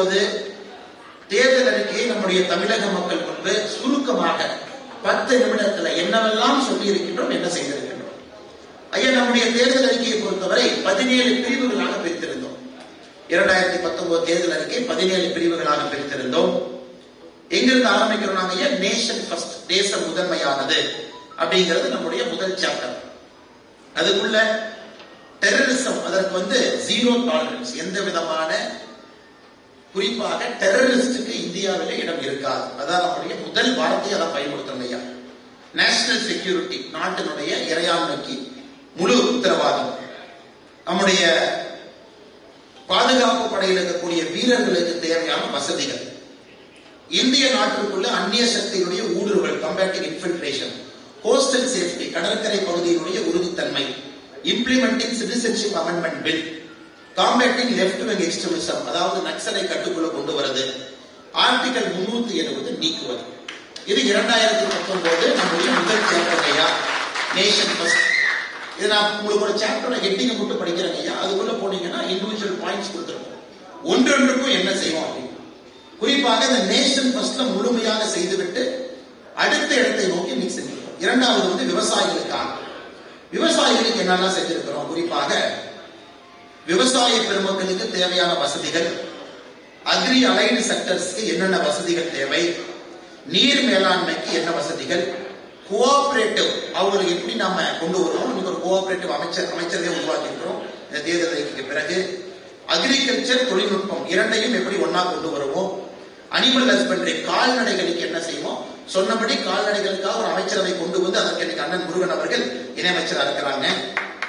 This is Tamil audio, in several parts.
போது தேர்தல் அறிக்கையை நம்முடைய தமிழக மக்கள் முன்பு சுருக்கமாக பத்து நிமிடத்துல என்னவெல்லாம் சொல்லி இருக்கின்றோம் என்ன செய்திருக்கின்றோம். ஐயா நம்முடைய தேர்தல் அறிக்கையை பொறுத்தவரை பதினேழு பிரிவுகளாக பிரித்திருந்தோம். இரண்டாயிரத்தி பத்தொன்பது தேர்தல் அறிக்கை பதினேழு பிரிவுகளாக பிரித்திருந்தோம். எங்கிருந்து ஆரம்பிக்கிறோம் நாங்க ஐயா? நேஷன் ஃபர்ஸ்ட் தேசம் முதன்மையானது அப்படிங்கிறது நம்முடைய முதல் சாப்டர் அதுக்குள்ள டெரரிசம் அதற்கு வந்து ஜீரோ டாலரன்ஸ் எந்த விதமான குறிப்பாக டெரரிஸ்டுக்கு இந்தியாவிலே இடம் இருக்காது. அதான் நம்முடைய முதல் வார்த்தையை அதை பயன்படுத்தணும் ஐயா. நேஷனல் செக்யூரிட்டி நாட்டினுடைய இறையாண்மைக்கு முழு உத்தரவாதம். நம்முடைய பாதுகாப்பு படையில் இருக்கக்கூடிய வீரர்களுக்கு தேவையான வசதிகள். இந்திய நாட்டிற்குள்ள அந்நிய சக்தியினுடைய ஊடுருவல் கம்பேட்டிவ் இன்ஃபில்ட்ரேஷன் கோஸ்டல் சேஃப்டி கடற்கரை பகுதியினுடைய உறுதித்தன்மை implementing citizenship amendment bill combating left wing extremism அதாவது நக்சலை கட்டுக்குள்ள கொண்டு வருது ஆர்டிகல் முன்னூத்தி எழுபது நீக்குவது. இது இரண்டாயிரத்தி பத்தொன்பது நம்முடைய முதல் சாப்டர் ஐயா. நேஷன் ஃபர்ஸ்ட் இது நான் உங்களுக்கு ஒரு சாப்டரோட ஹெட்டிங் மட்டும் படிக்கிறேன் ஐயா. அதுக்குள்ள போனீங்கன்னா இண்டிவிஜுவல் பாயிண்ட்ஸ் கொடுத்துருக்கோம் ஒன்றொன்றுக்கும் என்ன செய்வோம் அப்படின்னு. குறிப்பாக இந்த நேஷன் ஃபர்ஸ்ட்ல முழுமையாக செய்துவிட்டு அடுத்த இடத்தை நோக்கி நீ செஞ்சிருக்கோம் இரண்டாவது வந்து விவசாயிகளுக்காக. விவசாயிகளுக்கு என்னெல்லாம் செஞ்சிருக்கிறோம்? குறிப்பாக விவசாய பெருமக்களுக்கு தேவையான வசதிகள் அக்ரி அலைடு செக்டர்ஸ்க்கு என்னென்ன வசதிகள் தேவை நீர் மேலாண்மைக்கு என்ன வசதிகள் கோஆபரேட்டிவ் அவங்களுக்கு எப்படி நாம கொண்டு வரோம் இன்னைக்கு ஒரு கோஆபரேட்டிவ் அமைச்சர் அமைச்சரவை உருவாக்கின்றோம் இந்த தேர்தலுக்கு பிறகு அக்ரிகல்ச்சர் தொழில்நுட்பம் இரண்டையும் எப்படி ஒன்னா கொண்டு வருவோம்? அனிமல் ஹஸ்பண்டரி கால்நடைகளுக்கு என்ன செய்வோம்? சொன்னபடி கால்நடைகளுக்காக ஒரு அமைச்சரவை கொண்டு வந்து அதற்கு அண்ணன் முருகன் அவர்கள் இணையமைச்சராக இருக்கிறாங்க.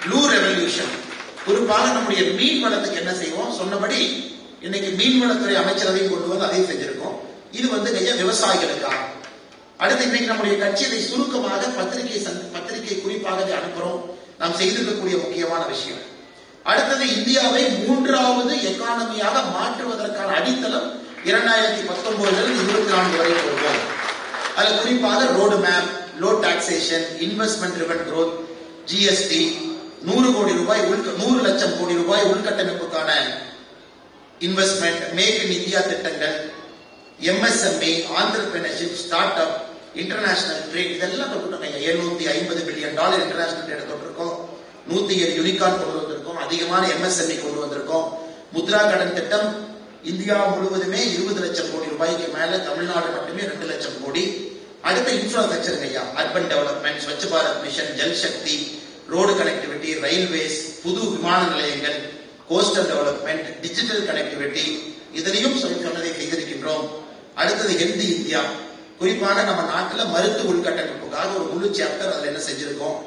ப்ளூ ரெவல்யூஷன் குறிப்பாக நம்முடைய மீன் வளத்துக்கு என்ன செய்வோம்? சொன்னபடி இன்னைக்கு மீன்வளத்துறை அமைச்சரவை கொண்டு வந்து அதையும் செஞ்சிருக்கோம். இது வந்து நிறைய விவசாயிகளுக்காக. அடுத்து இன்னைக்கு நம்முடைய கட்சி இதை சுருக்கமாக பத்திரிகை பத்திரிகை குறிப்பாக அனுப்புறோம். நாம் செய்திருக்கக்கூடிய முக்கியமான விஷயம். அடுத்தது இந்தியாவை மூன்றாவது எக்கானமியாக மாற்றுவதற்கான அடித்தளம் இரண்டாயிரத்தி பத்தொன்பதுல இருந்து இருபத்தி நான்கு வரை வருவோம் அதுல குறிப்பாக road map low taxation investment driven growth GST நூறு கோடி ரூபாய் உள்க நூறு லட்சம் கோடி ரூபாய் உள்கட்டமைப்புக்கான இன்வெஸ்ட்மெண்ட் மேக் இன் இந்தியா திட்டங்கள் MSME entrepreneurship start up international trade இதெல்லாம் தொட்டுட்டோம் எழுநூத்தி ஐம்பது பில்லியன் டாலர் இன்டர்நேஷனல் ட்ரேட் தொட்டிருக்கோம் நூத்தி ஏழு யூனிகார்ன் கொண்டு வந்திருக்கோம். அதிகமான எம்எஸ்எம்இ கொண்டு வந்திருக்கோம். முத்ரா கடன் திட்டம் இந்தியா முழுவதுமே இருபது லட்சம் கோடி ரூபாய்க்கு மேல தமிழ்நாடு மட்டுமே ரெண்டு லட்சம் கோடி. அடுத்த இன்ஃப்ராஸ்ட்ரக்சர் ஐயா urban development Swachh Bharat mission Jal Shakti road connectivity railways புது விமான நிலையங்கள் கோஸ்டல் டெவலப்மெண்ட் டிஜிட்டல் கனெக்டிவிட்டி இதனையும் சொல்லி சொன்னதை செய்திருக்கின்றோம். அடுத்தது ஹெல்தி இந்தியா. குறிப்பாக நம்ம நாட்டில் மருத்துவ உள்கட்டமைப்புக்காக ஒரு முழு சாப்டர் அதில் என்ன செஞ்சிருக்கோம்?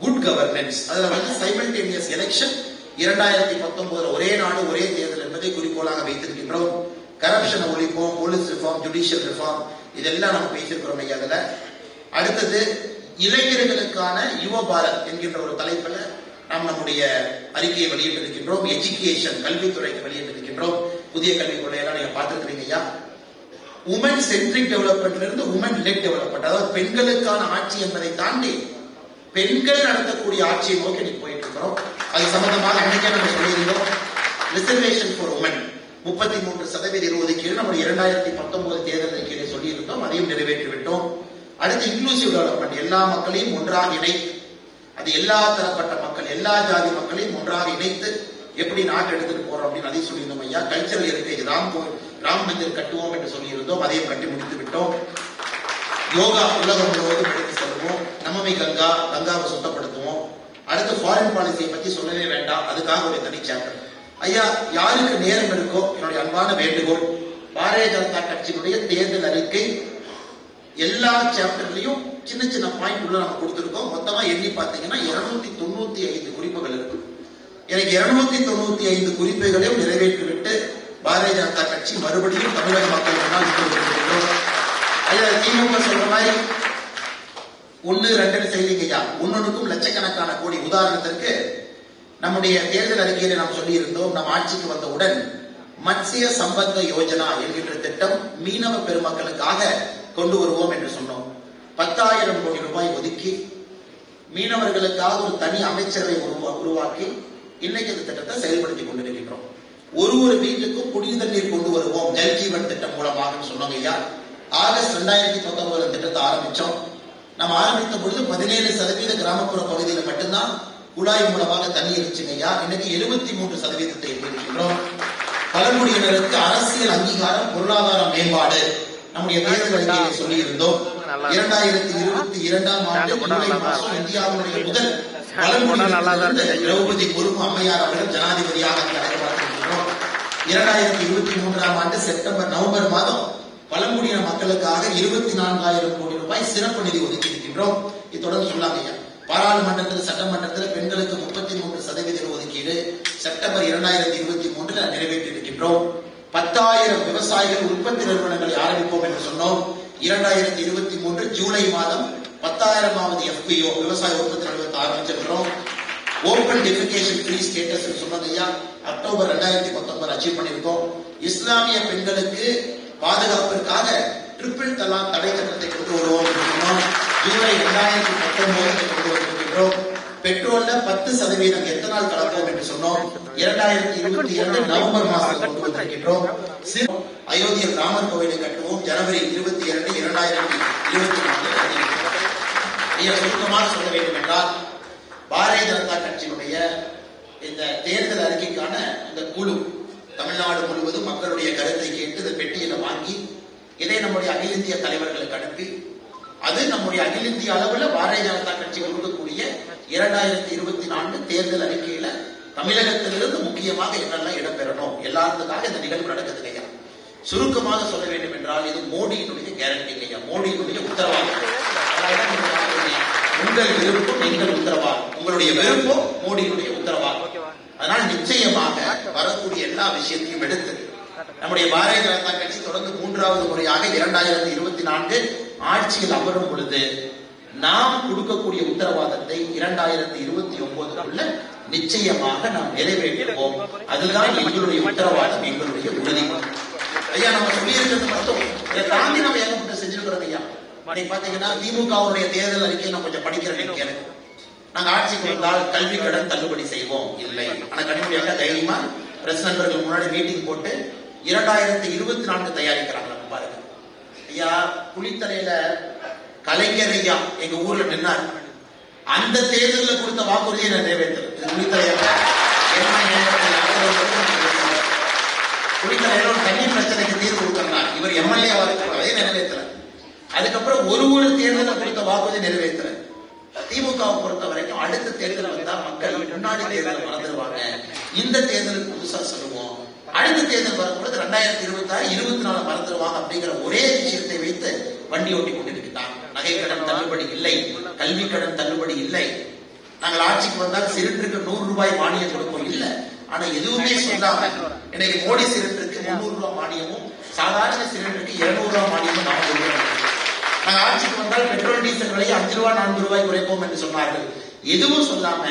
குட் கவர்னன்ஸ் அதில் வந்து சைமல்டேனியஸ் எலெக்ஷன் இரண்டாயிரத்தி பத்தொன்பதுல ஒரே நாடு ஒரே தேர்தல் என்பதை குறிக்கோளாக வைத்திருக்கின்றோம். கரப்ஷனை ஒழிப்போம் போலீஸ் ரிஃபார்ம் ஜுடிஷியல் ரிஃபார்ம் இதெல்லாம் நம்ம பேசியிருக்கிறோம் ஐயா அடுத்தது இளைஞர்களுக்கான யுவ பாரத் என்கின்ற ஒரு தலைப்புல நாம் நம்முடைய அறிக்கையை வெளியிட்டிருக்கின்றோம். எஜுகேஷன் கல்வித்துறைக்கு வெளியிட்டிருக்கின்றோம். புதிய கல்விக் கொள்கையெல்லாம் நீங்க பார்த்திருக்கிறீங்க ஐயா. உமன் சென்ட்ரிக் டெவலப்மெண்ட்ல இருந்து உமன் லெட் டெவலப்மெண்ட் அதாவது பெண்களுக்கான ஆட்சி என்பதை தாண்டி பெண்கள் நடத்தக்கூடிய ஆட்சியை நோக்கி நீ போயிட்டு இருக்கிறோம் அது சம்பந்தமாக அன்னைக்கே நம்ம சொல்லியிருந்தோம். ரிசர்வேஷன் ஃபார் உமன் முப்பத்தி மூன்று சதவீத ஒதுக்கீடு நம்ம இரண்டாயிரத்தி பத்தொன்பது தேர்தல் அறிக்கையில சொல்லியிருந்தோம். அதையும் நிறைவேற்றி விட்டோம் அடுத்து இன்க்ளூசிவ் டெவலப்மெண்ட் எல்லா மக்களையும் ஒன்றாக இணைத்து அது எல்லா தரப்பட்ட மக்கள் எல்லா ஜாதி மக்களையும் ஒன்றாக இணைத்து எப்படி நாட்டு எடுத்துட்டு போறோம் அப்படின்னு அதையும் சொல்லியிருந்தோம் ஐயா. கல்ச்சரல் இருக்கை ராம் ராம் மந்திர் கட்டுவோம் என்று சொல்லியிருந்தோம். அதையும் கட்டி முடித்து விட்டோம். யோகா உலகம் முழுவதும் எடுத்து செல்வோம் நம்மமை கங்கா கங்காவை சுத்தப்படுத்துவோம். அடுத்து ஃபாரின் பாலிசியை பத்தி சொல்லவே வேண்டாம். அதுக்காக ஒரு தனி சாப்டர் ஐயா யாருக்கு நேரம் இருக்கோ என்னுடைய அன்பான வேண்டுகோள். பாரதிய ஜனதா கட்சியினுடைய தேர்தல் அறிக்கை எல்லா சாப்டர்லயும் சின்ன சின்ன பாயிண்ட் உள்ள நம்ம கொடுத்துருக்கோம். மொத்தமா எண்ணி பார்த்தீங்கன்னா இருநூத்தி தொண்ணூத்தி ஐந்து குறிப்புகள் இருக்கு. எனக்கு இருநூத்தி தொண்ணூத்தி ஐந்து குறிப்புகளையும் நிறைவேற்றிவிட்டு பாரதிய ஜனதா கட்சி மறுபடியும் தமிழக மக்கள் முன்னால் ஐயா திமுக சொல்ற மாதிரி ஒன்னு ரெண்டு ஐயா ஒன்னொன்னுக்கும் லட்சக்கணக்கான கோடி உதாரணத்திற்கு நம்முடைய தேர்தல் அறிக்கையில நாம் சொல்லி இருந்தோம் நம் ஆட்சிக்கு வந்தவுடன் மத்ஸ்ய சம்பந்த யோஜனா என்கின்ற திட்டம் மீனவ பெருமக்களுக்காக கொண்டு வருவோம் என்று சொன்னோம். பத்தாயிரம் கோடி ரூபாய் ஒதுக்கி மீனவர்களுக்காக ஒரு தனி அமைச்சரவை உருவா- உருவாக்கி இன்னைக்கு இந்த திட்டத்தை செயல்படுத்தி கொண்டிருக்கின்றோம். ஒரு ஒரு வீட்டுக்கும் குடிநீர் நீர் கொண்டு வருவோம் ஜல் ஜீவன் திட்டம் மூலமாக சொன்னோம் ஐயா ஆகஸ்ட் ரெண்டாயிரத்தி பத்தொன்பதுல திட்டத்தை ஆரம்பிச்சோம். நம்ம ஆரம்பித்த பொழுது பதினேழு சதவீத கிராமப்புற பகுதியில் மட்டும்தான் குழாய் மூலமாக தண்ணி இருந்துச்சுங்க ஐயா. இன்னைக்கு எழுபத்தி மூன்று சதவீதத்தை எட்டியிருக்கின்றோம். பழங்குடியினருக்கு அரசியல் அங்கீகாரம் பொருளாதார மேம்பாடு. நம்முடைய அறிக்கையை சொல்லியிருந்தோம். இரண்டாயிரத்தி இருபத்தி இரண்டாம் ஆண்டு ஜூலை மாதம் இந்தியாவுடைய முதல் திரௌபதி முர்மு அம்மையார் அவர்கள் ஜனாதிபதியாக தலைவராகின்றோம் இரண்டாயிரத்தி இருபத்தி மூன்றாம் ஆண்டு செப்டம்பர் நவம்பர் மாதம் பழங்குடியின மக்களுக்காக இருபத்தி நான்காயிரம் கோடி ரூபாய் சிறப்பு நிதி ஒதுக்கி இருக்கின்றோம் இது தொடர்ந்து சொல்லாங்க ஐயா பாராளுமன்றத்தில் சட்டமன்றத்தில் பெண்களுக்கு முப்பத்தி மூன்று சதவீத ஒதுக்கீடு செப்டம்பர் இரண்டாயிரத்தி இருபத்தி மூன்றில் நிறைவேற்றி இருக்கின்றோம் பத்தாயிரம் விவசாயிகள் உற்பத்தி நிறுவனங்களை ஆரம்பிப்போம் என்று சொன்னோம். இரண்டாயிரத்தி இருபத்தி மூன்று ஜூலை மாதம் பத்தாயிரமாவது எஃபிஓ விவசாய உற்பத்தி நிறுவனத்தை ஆரம்பிச்சிருக்கிறோம். ஓபன் டெபிகேஷன் ஃப்ரீ ஸ்டேட்டஸ் சொன்னது ஐயா. அக்டோபர் ரெண்டாயிரத்தி பத்தொன்பது அச்சீவ் பண்ணியிருக்கோம். இஸ்லாமிய பெண்களுக்கு பாதுகாப்பிற்காக ட்ரிபிள் தலா தடை சட்டத்தை கொண்டு வருவோம் ஜூலை இரண்டாயிரத்தி பத்தொன்பது கொண்டு வந்திருக்கின்றோம் பெட்ரோல்ல பத்து சதவீதம் எத்தனால் கலப்போம் என்று சொன்னோம். இரண்டாயிரத்தி இருபத்தி இரண்டு நவம்பர் மாதம் கொண்டு வந்திருக்கின்றோம் அயோத்தியில் ராமர் கோவிலை கட்டுவோம். ஜனவரி இருபத்தி இரண்டு இரண்டாயிரத்தி இருபத்தி நான்கு சுருக்கமாக சொல்ல வேண்டும் என்றால் பாரதிய ஜனதா கட்சியினுடைய இந்த தேர்தல் அறிக்கைக்கான இந்த குழு தமிழ்நாடு முழுவதும் மக்களுடைய கருத்தை கேட்டு இந்த பெட்டியில வாங்கி இதை நம்முடைய அகில இந்திய தலைவர்களுக்கு அனுப்பி அது நம்முடைய அகில இந்திய அளவுல பாரதிய ஜனதா கட்சி கொடுக்கக்கூடிய இரண்டாயிரத்தி இருபத்தி நான்கு தேர்தல் அறிக்கையில தமிழகத்திலிருந்து முக்கியமாக என்னெல்லாம் இடம்பெறணும்? எல்லாத்துக்காக இந்த நிகழ்வு நடக்குது ஐயா. சுருக்கமாக சொல்ல வேண்டும் என்றால் இது மோடியினுடைய கேரண்டி ஐயா. மோடியினுடைய உத்தரவாதம். நீங்க உங்கள் விருப்பம் எங்கள் உத்தரவாதம். உங்களுடைய விருப்பம் மோடியினுடைய உத்தரவாதம். அதனால் நிச்சயமாக வரக்கூடிய எல்லா விஷயத்தையும் எடுத்து நம்முடைய பாரதிய ஜனதா கட்சி தொடர்ந்து மூன்றாவது முறையாக இரண்டாயிரத்தி இருபத்தி நான்கு ஆட்சியில் அமரும் பொழுது நாம் கொடுக்கக்கூடிய உத்தரவாதத்தை இரண்டாயிரத்தி இருபத்தி ஒன்பதுல நிச்சயமாக நாம் நிறைவேற்றுவோம். அதுதான் எங்களுடைய உத்தரவாதம் எங்களுடைய உறுதி. ஐயா நம்ம சொல்லியிருக்கிறது மட்டும். இதை தாண்டி நம்ம ஏகப்பட்ட செஞ்சிருக்கிறோம் ஐயா? நீங்க பாத்தீங்கன்னா திமுகவுடைய தேர்தல் அறிக்கையை நான் கொஞ்சம் படிக்கிறேன் எனக்கு நாங்க ஆட்சிக்கு வந்தால் கல்வி கடன் தள்ளுபடி செய்வோம். இல்லை. ஆனா கண்டிப்பாக தைரியமா பிரஸ் நண்பர்கள் முன்னாடி மீட்டிங் போட்டு இரண்டாயிரத்தி இருபத்தி நான்கு தயாரிக்கிறாங்க பாருங்க. ஐயா குளித்தலையில கலைஞர் ஐயா எங்க ஊர்ல நின்னார். அந்த தேர்தலில் கொடுத்த வாக்குறுதியை நான் நிறைவேற்றேன் இது ஒரு தண்ணி பிரச்சனைக்கு தீர்வு கொடுக்கறார் இவர் எம்எல்ஏ அதே நிறைவேற்றல. அதுக்கப்புறம் ஒரு ஒரு தேர்தலில் கொடுத்த வாக்குறுதி நிறைவேற்றல. திமுகவை பொறுத்த வரைக்கும் அடுத்த தேர்தல் வந்தா மக்கள் முன்னாடி தேர்தல் மறந்துடுவாங்க. இந்த தேர்தலுக்கு புதுசா சொல்லுவோம். அடுத்த தேர்தல் வரும்பொழுது ரெண்டாயிரத்தி இருபத்தி ஆறு இருபத்தி நாலு மறந்துடுவாங்க அப்படிங்கிற ஒரே விஷயத்தை வைத்து வண்டி ஓட்டி கொண்டிருக்கிறார் நகை கடன் தள்ளுபடி இல்லை கல்வி கடன் தள்ளுபடி இல்லை. நாங்கள் ஆட்சிக்கு வந்தால் சிலிண்டருக்கு நூறு ரூபாய் மானியம் கொடுப்போம். இல்ல. ஆனா எதுவுமே சொல்லாம இன்னைக்கு மோடி சிலிண்டருக்கு முன்னூறு ரூபாய் மானியமும் சாதாரண சிலிண்டருக்கு இருநூறு ரூபாய் மானியமும் நாம கொடுக்கிறோம் நாங்க ஆட்சிக்கு வந்தால் பெட்ரோல் டீசல் விலையை அஞ்சு ரூபாய் நான்கு ரூபாய் குறைப்போம் என்று சொன்னார்கள். எதுவும் சொல்லாம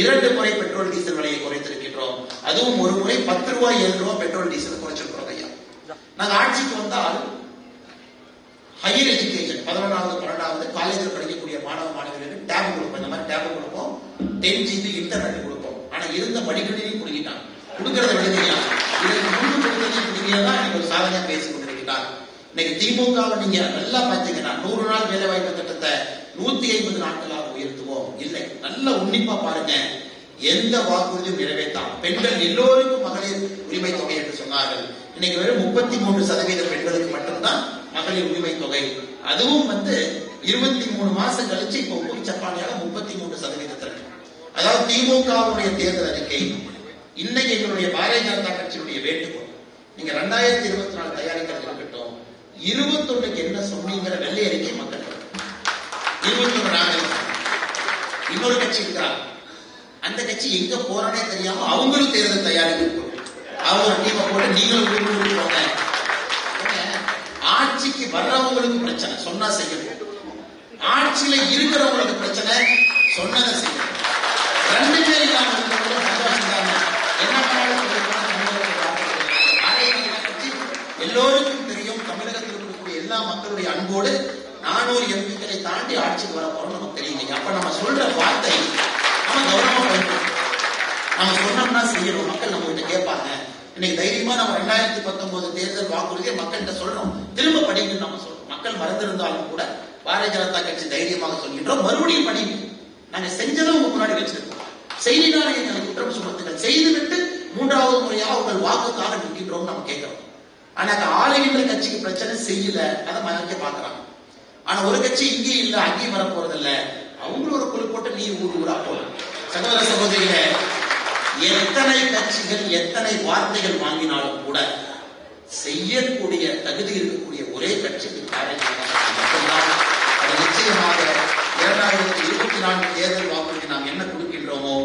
இரண்டு முறை பெட்ரோல் டீசல் விலையை குறைத்திருக்கின்றோம். அதுவும் ஒரு முறை பத்து ரூபாய் ஏழு ரூபாய் பெட்ரோல் டீசல் குறைச்சிருக்கிறோம் ஐயா. நாங்க ஆட்சிக்கு வந்தால் ஹையர் எஜுகேஷன் பதினொன்றாவது பன்னெண்டாவது காலேஜில் படிக்கக்கூடிய மாணவ மாணவிகளுக்கு டேப் கொடுப்போம். இந்த மாதிரி டேப் கொடுப்போம். டென் ஜிபி இன்டர்நெட் கொடுப்போம். ஆனா இருந்த மடிக்கணினி பிடிக்கிட்டான் கொடுக்கறத விடுங்கய்யா இதுக்கு முன்பு கொடுத்ததையும் பிடிக்கிறதா நீங்க ஒரு சாதனையா பேசி கொண்டிருக்கிறார். இன்னைக்கு திமுகவை நீங்க நல்லா பார்த்தீங்கன்னா நூறு நாள் வேலை வாய்ப்பு திட்டத்தை நூத்தி ஐம்பது நாட்களாக உயர்த்துவோம். இல்லை நல்ல உன்னிப்பா பாருங்க. எந்த வாக்குறுதியும் நிறைவேற்றாம் பெண்கள் எல்லோருக்கும் மகளிர் உரிமை தொகை என்று சொன்னார்கள். இன்னைக்கு வெறும் முப்பத்தி மூன்று சதவீத பெண்களுக்கு மட்டும்தான் மகளிர் உரிமை தொகை. அதுவும் வந்து இருபத்தி மூணு மாசம் கழிச்சு இப்போ உப்பு சப்பானியாக முப்பத்தி மூணு சதவீதத்தில் அதாவது திமுகவுடைய தேர்தல் அறிக்கை இன்னைக்கு எங்களுடைய பாரதிய ஜனதா கட்சியினுடைய வேண்டுகோள். நீங்க ரெண்டாயிரத்தி இருபத்தி நாலு தயாரிக்கிறது இருக்கட்டும் இருபத்தொன்னுக்கு என்ன சொன்னீங்கிற வெள்ளை அறிக்கை மக்கள். இருபத்தொன்னு நாங்கள் இன்னொரு கட்சி இருக்கிறார் அந்த கட்சி எங்க போறானே தெரியாம அவங்களும் தேர்தல் தயாரிப்பு அவங்க டீமை போட்டு நீங்களும் போங்க. ஆட்சிக்கு வர்றவங்களுக்கு பிரச்சனை. சொன்னா செய்யணும். ஆட்சியில இருக்கிறவங்களுக்கு பிரச்சனை சொன்னதை செய்யணும். ரெண்டு பேர் இல்லாம சந்தோஷம் தானே என்ன எல்லோருக்கும் தெரியும் தமிழகத்தில் இருக்கக்கூடிய எல்லா மக்களுடைய அன்போடு நானூறு எம்பிக்களை தாண்டி ஆட்சிக்கு வர போறோம் நமக்கு தெரியுங்க அப்ப நம்ம சொல்ற வார்த்தை நம்ம கௌரவமா நம்ம சொன்னோம்னா செய்யணும். மக்கள் நம்ம கிட்ட கேட்பாங்க. இன்னைக்கு தைரியமா நம்ம ரெண்டாயிரத்தி பத்தொன்பது தேர்தல் வாக்குறுதியை மக்கள்கிட்ட சொல்றோம். திரும்ப படிங்கன்னு நம்ம சொல்றோம் மக்கள் மறந்திருந்தாலும் கூட பாரதிய ஜனதா கட்சி தைரியமாக சொல்கின்றோம். மறுபடியும் படிங்க நாங்க செஞ்சதும் உங்க முன்னாடி வச்சிருக்கோம். செய்தினால எங்களை குற்றம் சுமத்துங்கள் செய்துவிட்டு மூன்றாவது முறையாக உங்கள் வாக்குக்காக நிற்கின்றோம் நம்ம கேட்கிறோம். ஆனா அந்த ஆளுகின்ற கட்சிக்கு பிரச்சனை செய்யல. அதை மறைக்க பாக்குறாங்க ஆனா ஒரு கட்சி இங்கே இல்ல அங்கேயும் வர போறது இல்ல அவங்களும் ஒரு குழு போட்டு நீ ஊர் ஊரா போகலாம் சகோதர சகோதரிகளை எத்தனை கட்சிகள் எத்தனை வார்த்தைகள் வாங்கினாலும் கூட செய்யக்கூடிய தகுதி இருக்கக்கூடிய ஒரே கட்சிக்கு பாரதிய கட்சி மட்டும்தான். அது நிச்சயமாக இரண்டாயிரத்தி இருபத்தி நான்கு தேர்தல் வாக்குறுதி நாம் என்ன கொடுக்கின்றோமோ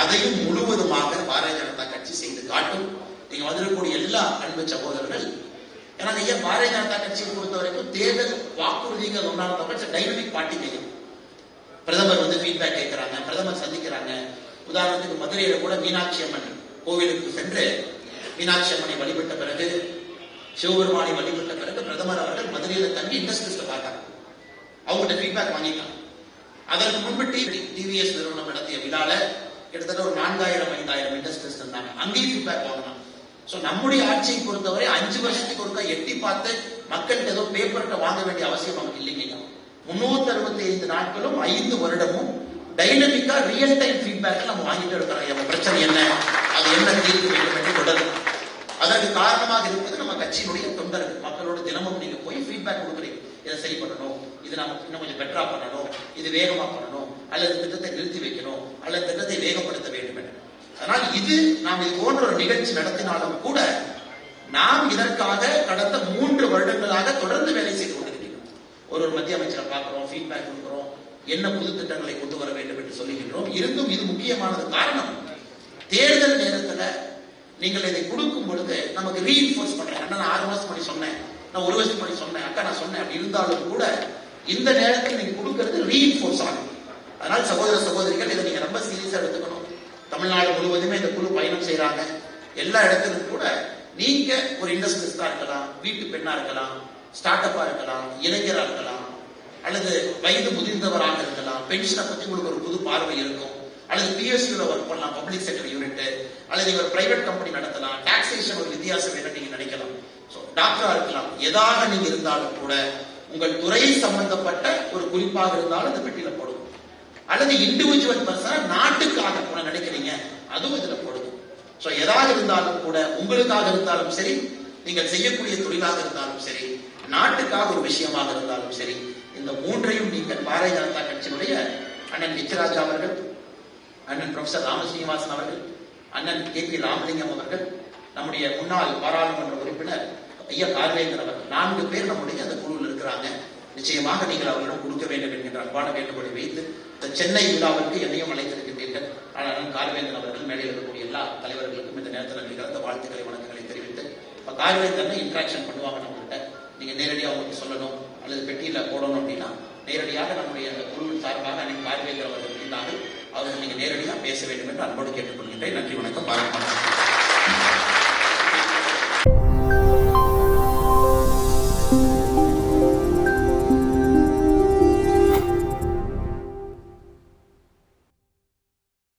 அதையும் முழுவதுமாக பாரதிய ஜனதா கட்சி செய்து காட்டும். நீங்க வந்திருக்கக்கூடிய எல்லா அன்பு சகோதரர்கள் ஏன்னா ஐயா பாரதிய ஜனதா கட்சியை பொறுத்த வரைக்கும் தேர்தல் வாக்குறுதிகள் ஒன்றான டைனமிக் பார்ட்டி மையம் பிரதமர் வந்து ஃபீட்பேக் கேட்கிறாங்க பிரதமர் சந்திக்கிறாங்க. உதாரணத்துக்கு மதுரையில கூட மீனாட்சி அம்மன் கோவிலுக்கு சென்று மீனாட்சி அம்மனை வழிபட்ட பிறகு சிவபெருமானை வழிபட்ட பிறகு பிரதமர் அவர்கள் மதுரையில தங்கி இண்டஸ்ட்ரீஸ்ல பார்த்தாங்க. அவங்ககிட்ட ஃபீட்பேக் வாங்கிட்டாங்க. அதற்கு முன்பு டிவிஎஸ் நிறுவனம் நடத்திய விழால கிட்டத்தட்ட ஒரு நான்காயிரம் ஐந்தாயிரம் இண்டஸ்ட்ரீஸ் இருந்தாங்க. அங்கேயும் ஃபீட்பேக் வாங்கினாங்க. ஸோ நம்முடைய ஆட்சியை பொறுத்தவரை அஞ்சு வருஷத்துக்கு ஒருக்கா எட்டி பார்த்து மக்கள்கிட்ட ஏதோ பேப்பர்கிட்ட வாங்க வேண்டிய அவசியம் நமக்கு இல்லைங்க. முன்னூத்தி அறுபத்தி ஐந்து நாட்களும் ஐந்து வருடமும் டைனமிக்கா ரியல் டைம் ஃபீட்பேக் நம்ம வாங்கிட்டு இருக்கிறோம் நம்ம பிரச்சனை என்ன? அது என்ன தீர்க்க வேண்டும் என்று தொடரும். அதற்கு காரணமாக இருப்பது நம்ம கட்சியினுடைய தொண்டர்கள். மக்களோட தினமும் நீங்க போய் ஃபீட்பேக் கொடுக்குறீங்க. இதை சரி பண்ணணும். இது நம்ம இன்னும் கொஞ்சம் பெட்டரா பண்ணணும். இது வேகமா பண்ணணும். அல்லது திட்டத்தை நிறுத்தி வைக்கணும். அல்லது திட்டத்தை வேகப்படுத்த வேண்டும் என்று. அதனால் இது நாம் இது போன்ற ஒரு நிகழ்ச்சி நடத்தினாலும் கூட நாம் இதற்காக கடந்த மூன்று வருடங்களாக தொடர்ந்து வேலை செய்து கொண்டிருக்கிறோம். ஒரு ஒரு மத்திய அமைச்சரை பார்க்கிறோம். ஃபீட்பேக் என்ன புது திட்டங்களை கொண்டு வர வேண்டும் என்று சொல்லுகின்றோம். இருந்தும் இது முக்கியமானது காரணம். தேர்தல் நேரத்துல நீங்கள் இதை கொடுக்கும் பொழுது நமக்கு ரீஇன்ஃபோர்ஸ் பண்றேன். அண்ணா நான் ஆறு மாசம் பண்ணி சொன்னேன். நான் ஒரு வருஷம் பண்ணி சொன்னேன். அக்கா நான் சொன்னேன். அப்படி இருந்தாலும் கூட இந்த நேரத்தில் நீங்க கொடுக்கறது ரீஇன்ஃபோர்ஸ் ஆகும். அதனால் சகோதர சகோதரிகள் இதை நீங்க ரொம்ப சீரியஸா எடுத்துக்கணும். தமிழ்நாடு முழுவதுமே இந்த குழு பயணம் செய்யறாங்க எல்லா இடத்திலும் கூட நீங்க ஒரு இண்டஸ்ட்ரியலிஸ்டா இருக்கலாம் வீட்டு பெண்ணா இருக்கலாம் ஸ்டார்ட் அப்பா இருக்கலாம் இளைஞரா இருக்கலாம் அல்லது வயது முதிர்ந்தவராக இருக்கலாம் பென்ஷனை பத்தி உங்களுக்கு ஒரு புது பார்வை இருக்கும். அல்லது பிஎஸ்சியில் ஒர்க் பண்ணலாம் பப்ளிக் செக்டர் யூனிட் அல்லது இவர் ஒரு பிரைவேட் கம்பெனி நடத்தலாம் டாக்ஸேஷன் ஒரு வித்தியாசம் என்ன நீங்க நினைக்கலாம். ஸோ டாக்டரா இருக்கலாம். எதாக நீங்க இருந்தாலும் கூட உங்கள் துறை சம்பந்தப்பட்ட ஒரு குறிப்பாக இருந்தாலும் இந்த பெட்டியில போடும். அல்லது இண்டிவிஜுவல் பர்சனா நாட்டுக்காக கூட நினைக்கிறீங்க அதுவும் இதுல போடுது ஸோ எதாக இருந்தாலும் கூட உங்களுக்காக இருந்தாலும் சரி நீங்கள் செய்யக்கூடிய தொழிலாக இருந்தாலும் சரி நாட்டுக்காக ஒரு விஷயமாக இருந்தாலும் சரி இந்த மூன்றையும் நீங்கள் பாரதிய ஜனதா கட்சியினுடைய அண்ணன் நிச்சராஜா அவர்கள் அண்ணன் ப்ரொஃபசர் ராமசீனிவாசன் அவர்கள் அண்ணன் கே பி ராமலிங்கம் அவர்கள் நம்முடைய முன்னாள் பாராளுமன்ற உறுப்பினர் ஐயா கார்வேந்தர் அவர்கள் நான்கு பேர் நம்முடைய அந்த குழுவில் இருக்கிறாங்க. நிச்சயமாக நீங்கள் அவர்களிடம் கொடுக்க வேண்டும் என்கின்ற அன்பான வேண்டுகோளை வைத்து இந்த சென்னை விழாவிற்கு என்னையும் அழைத்திருக்கின்றீர்கள். ஆனால் அண்ணன் கார்வேந்தன் அவர்கள் மேலே இருக்கக்கூடிய எல்லா தலைவர்களுக்கும் இந்த நேரத்தில் நிகழ்ந்த வாழ்த்துக்களை வணக்கங்களை தெரிவித்து இப்ப கார்வேந்தன் இன்ட்ராக்ஷன் பண்ணுவாங்க நேரடியாக அவங்களுக்கு சொல்லணும் அல்லது பெட்டியில் போடணும் அப்படின்னா நேரடியாக நம்முடைய அந்த குழு சார்பாக அன்னைக்கு கார்வேந்தர் இருந்தாலும் அவர்கள் நீங்கள் நேரடியாக பேச வேண்டும் என்று அன்போடு கேட்டுக்கொள்கின்றேன். நன்றி வணக்கம். பாராட்டு.